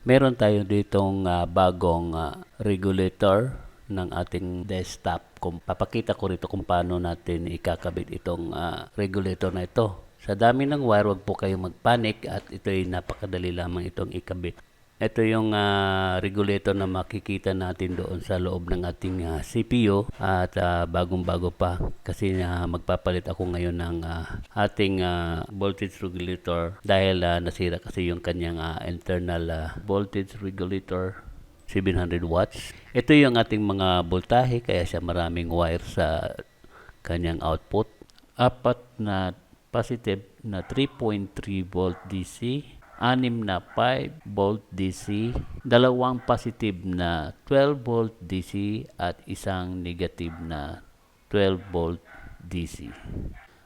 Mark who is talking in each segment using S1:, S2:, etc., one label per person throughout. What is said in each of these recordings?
S1: Meron tayo ditong ah, bagong ah, regulator ng ating desktop. Kung papakita ko rito kung paano natin ikakabit itong ah, regulator na ito. Sa dami ng wire, wag po kayong magpanik at ito ay napakadali lamang itong ikabit. Ito yung ah, regulator na makikita natin doon sa loob ng ating ah, CPU at ah, bagong-bago pa kasi ah, magpapalit ako ngayon ng ah, ating ah, voltage regulator dahil ah, nasira kasi yung kanyang ah, internal ah, voltage regulator 700 watts. Ito yung ating mga voltahe kaya siya maraming wire sa kanyang output. Apat na positive na 3.3 volt DC, anim na 5 volt DC, dalawang positive na 12 volt DC at isang negative na 12 volt DC.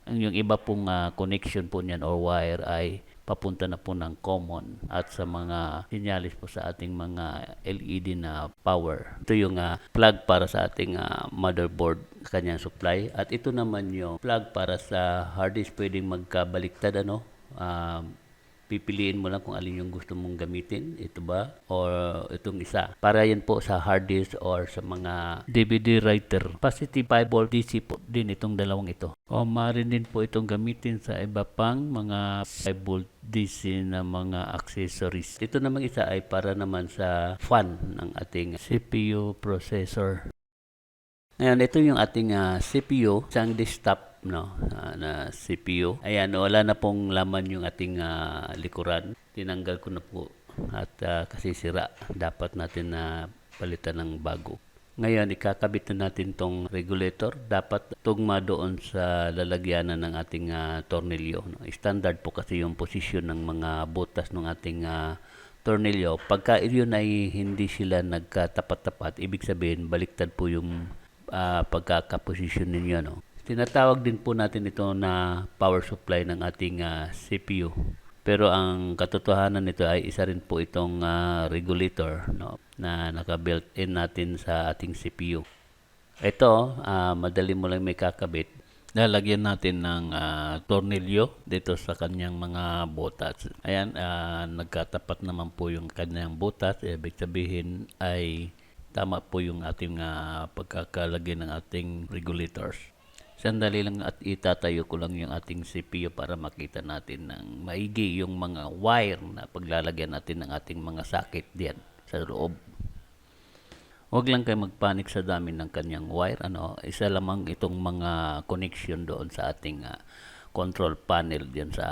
S1: Ang yung iba pong ah, connection po niyan or wire ay papunta na po ng common at sa mga sinyalis po sa ating mga LED na power. Ito yung ah, plug para sa ating ah, motherboard kanyang supply at ito naman yung plug para sa hard disk pwedeng magkabaliktad ano Ah, pipiliin mo lang kung alin yung gusto mong gamitin, ito ba or itong isa. Para yan po sa hard disk or sa mga DVD writer. Positive 5 volt DC po din itong dalawang ito. O maaari din po itong gamitin sa iba pang mga 5 volt DC na mga accessories. Ito namang isa ay para naman sa fan ng ating CPU processor. Ngayon, ito yung ating ah, CPU, isang desktop no, ah, na CPU. Ayan, wala na pong laman yung ating ah, likuran. Tinanggal ko na po at ah, kasi sira. Dapat natin na palitan ng bago. Ngayon, ikakabit na natin tong regulator. Dapat tugma doon sa lalagyanan ng ating ah, tornilyo. No? Standard po kasi yung posisyon ng mga butas ng ating ah, tornilyo. Pagka yun ay hindi sila nagkatapat-tapat, ibig sabihin, baliktad po yung ah, pagkakaposisyon ninyo. No? Tinatawag din po natin ito na power supply ng ating ah, CPU. Pero ang katotohanan nito ay isa rin po itong ah, regulator no, na naka-built in natin sa ating CPU. Ito, ah, madali mo lang may kakabit. Lalagyan natin ng ah, tornilyo dito sa kanyang mga butas. Ayan, ah, nagkatapat naman po yung kanyang butas. Ibig sabihin ay tama po yung ating ah, pagkakalagay ng ating regulators. Sandali lang at itatayo ko lang yung ating CPU para makita natin ng maigi yung mga wire na paglalagyan natin ng ating mga sakit diyan sa loob. Huwag lang kayo magpanik sa dami ng kanyang wire. Ano, isa lamang itong mga connection doon sa ating ah, control panel diyan sa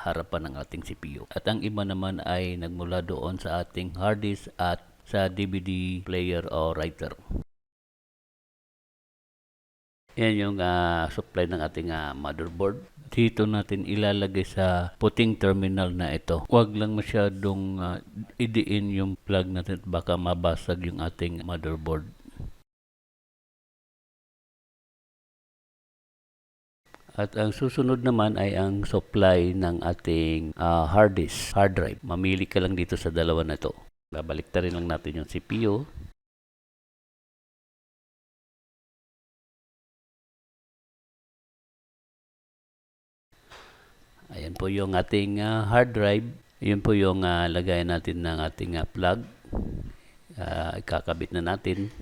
S1: harapan ng ating CPU. At ang iba naman ay nagmula doon sa ating hard disk at sa DVD player o writer. Yan yung ah, supply ng ating ah, motherboard. Dito natin ilalagay sa puting terminal na ito. Huwag lang masyadong ah, idiin yung plug natin at baka mabasag yung ating motherboard. At ang susunod naman ay ang supply ng ating ah, hard disk, hard drive. Mamili ka lang dito sa dalawa na to. Babalik rin lang natin yung CPU. Ayan po yung ating ah, hard drive. Yun po yung ah, lagayan natin ng ating ah, plug. Ah, ikakabit na natin.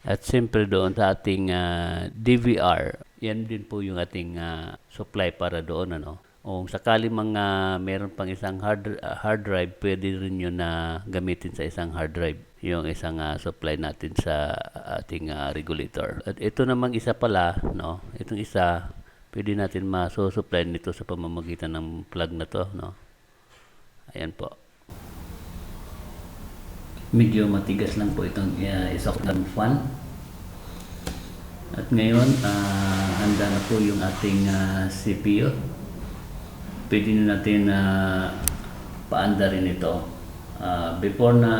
S1: At siyempre doon sa ating ah, DVR, yan din po yung ating ah, supply para doon. Ano. Kung sakali mga meron pang isang hard, ah, hard drive, pwede rin yun na gamitin sa isang hard drive yung isang ah, supply natin sa ating ah, regulator. At ito namang isa pala, no? itong isa, pwede natin masusupply nito sa pamamagitan ng plug na to. No? Ayan po. Medyo matigas lang po itong uh, isoklang fan. At ngayon, ah, handa na po yung ating ah, CPU. Pwede na natin na paandarin ito. Ah, before na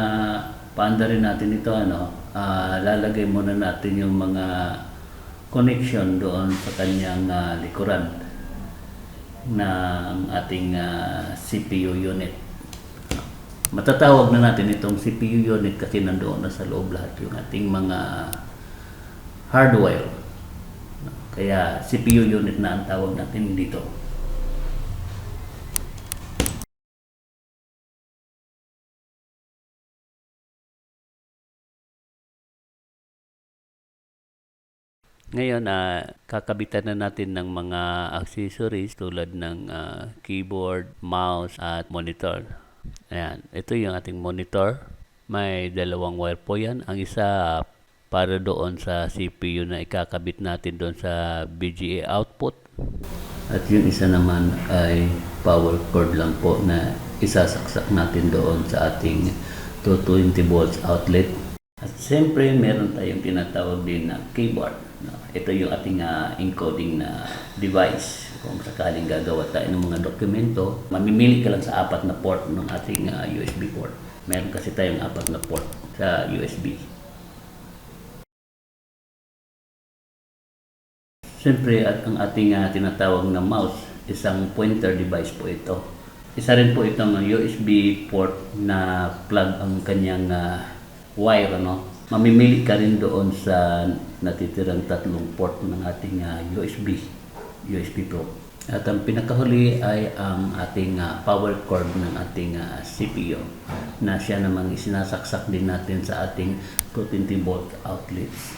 S1: paandarin natin ito, ano, ah, lalagay muna natin yung mga connection doon sa kanyang ah, likuran ng ating ah, CPU unit. Matatawag na natin itong CPU unit kasi nandoon na sa loob lahat yung ating mga hardware. Kaya CPU unit na ang tawag natin dito. Ngayon, ah, kakabitan na natin ng mga accessories tulad ng ah, keyboard, mouse, at monitor. Ayan, ito yung ating monitor. May dalawang wire po yan. Ang isa para doon sa CPU na ikakabit natin doon sa BGA output. At yung isa naman ay power cord lang po na isasaksak natin doon sa ating 220 volts outlet. At siyempre, meron tayong tinatawag din na keyboard. Ito yung ating ah, encoding na device. Kung sakaling gagawa tayo ng mga dokumento, mamimili ka lang sa apat na port ng ating ah, USB port. Meron kasi tayong apat na port sa USB. Siyempre, at ang ating ah, tinatawag na mouse, isang pointer device po ito. Isa rin po itong USB port na plug ang kanyang ah, wire. Ano? Mamimili ka rin doon sa natitirang tatlong port ng ating ah, USB, USB port. At ang pinakahuli ay ang ating ah, power cord ng ating ah, CPU na siya namang isinasaksak din natin sa ating 220 volt outlets.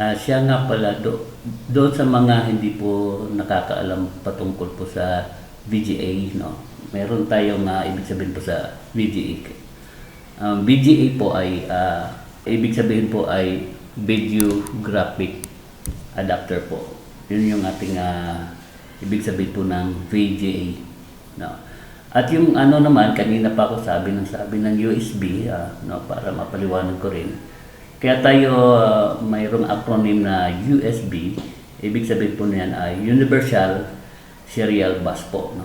S1: Ah, siya nga pala, do, doon sa mga hindi po nakakaalam patungkol po sa VGA, no? meron tayong uh, ibig sabihin po sa VGA. Ang VGA po ay, ah, ibig sabihin po ay Video Graphic Adapter po. Yun yung ating ah, ibig sabihin po ng VGA. No? At yung ano naman, kanina pa ako sabi ng sabi ng USB, ah, no, para mapaliwanag ko rin, kaya tayo uh, mayroong acronym na USB. Ibig sabihin po niyan ay Universal Serial Bus po. No?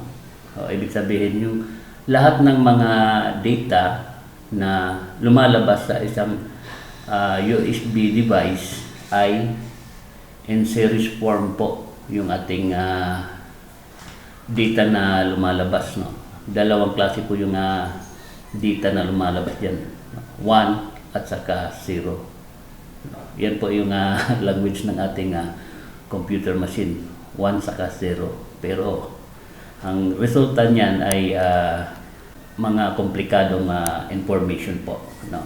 S1: O, ibig sabihin yung lahat ng mga data na lumalabas sa isang uh, USB device ay in series form po yung ating uh, data na lumalabas. No? Dalawang klase po yung uh, data na lumalabas yan. One, at saka zero. Yan po yung ah, language ng ating ah, computer machine, 1 saka 0. Pero ang resulta niyan ay ah, mga komplikadong ah, information po no,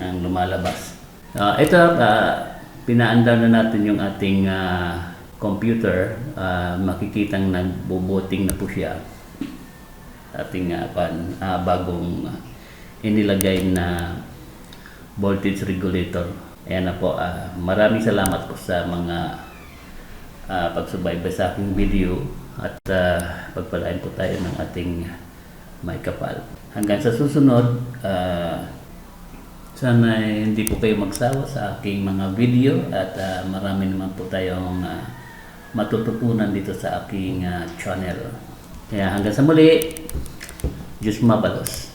S1: ang lumalabas. Ah, ito, ah, pinaandar na natin yung ating ah, computer. Ah, makikitang nagbubuting na po siya. Ating ah, pan, ah, bagong ah, inilagay na voltage regulator. Ayan na po, ah, maraming salamat po sa mga ah, pagsubaybay sa aking video at uh, pagpalain po tayo ng ating may kapal. Hanggang sa susunod, ah, sana hindi po kayo magsawa sa aking mga video at ah, marami naman po tayong ah, matututunan dito sa aking ah, channel. Kaya hanggang sa muli, Diyos mabalos.